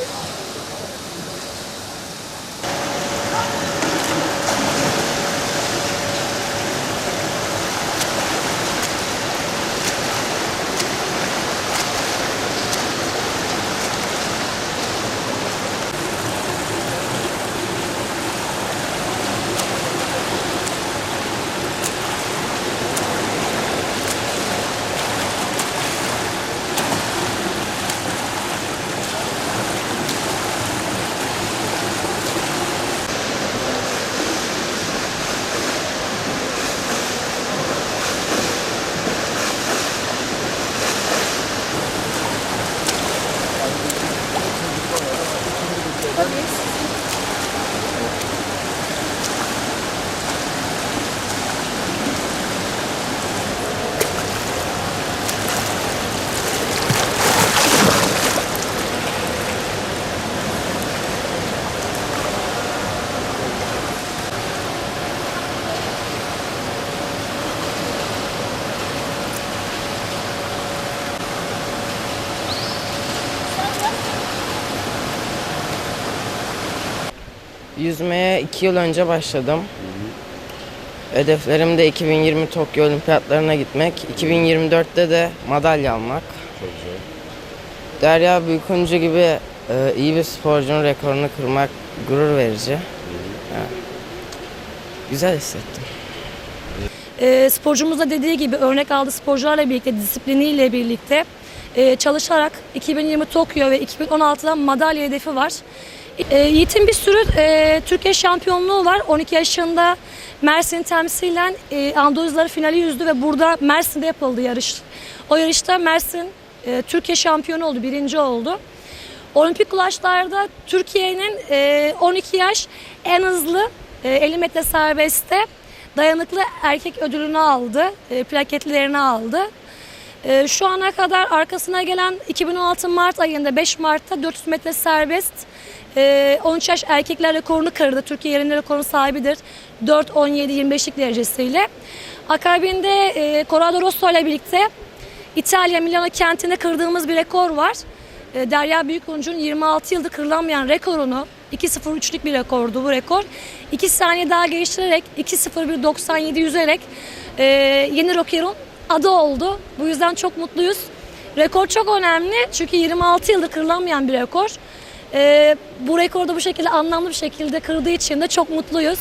Oh, my God. por. Yüzmeye iki yıl önce başladım. Hedeflerim de 2020 Tokyo Olimpiyatlarına gitmek. 2024'te de madalya almak. Çok güzel. Derya Büyükuncu gibi e, iyi bir sporcunun rekorunu kırmak gurur verici. Yani güzel hissettim. E, sporcumuz da dediği gibi örnek aldığı sporcularla birlikte, disipliniyle birlikte e, çalışarak 2020 Tokyo ve 2016'da madalya hedefi var. E, Yiğit'in bir sürü e, Türkiye şampiyonluğu var. 12 yaşında Mersin temsilen e, Anadolu finali yüzdü ve burada Mersin'de yapıldı yarış. O yarışta Mersin e, Türkiye şampiyonu oldu, birinci oldu. Olimpik kulaşlarda Türkiye'nin e, 12 yaş en hızlı e, 50 metre serbestte dayanıklı erkek ödülünü aldı, e, plaketlerini aldı. E, şu ana kadar arkasına gelen 2016 Mart ayında 5 Mart'ta 400 metre serbest e, 13 yaş erkekler rekorunu kırdı. Türkiye yerinde rekorun sahibidir. 4-17-25'lik derecesiyle. Akabinde e, Corrado Rosso ile birlikte İtalya Milano kentinde kırdığımız bir rekor var. E, Derya Büyükuncu'nun 26 yıldır kırılamayan rekorunu 2.03'lük bir rekordu bu rekor. 2 saniye daha geliştirerek 2.01.97 yüzerek e, yeni rekorun adı oldu. Bu yüzden çok mutluyuz. Rekor çok önemli çünkü 26 yıldır kırılamayan bir rekor. E, bu rekorda bu şekilde anlamlı bir şekilde kırdığı için de çok mutluyuz.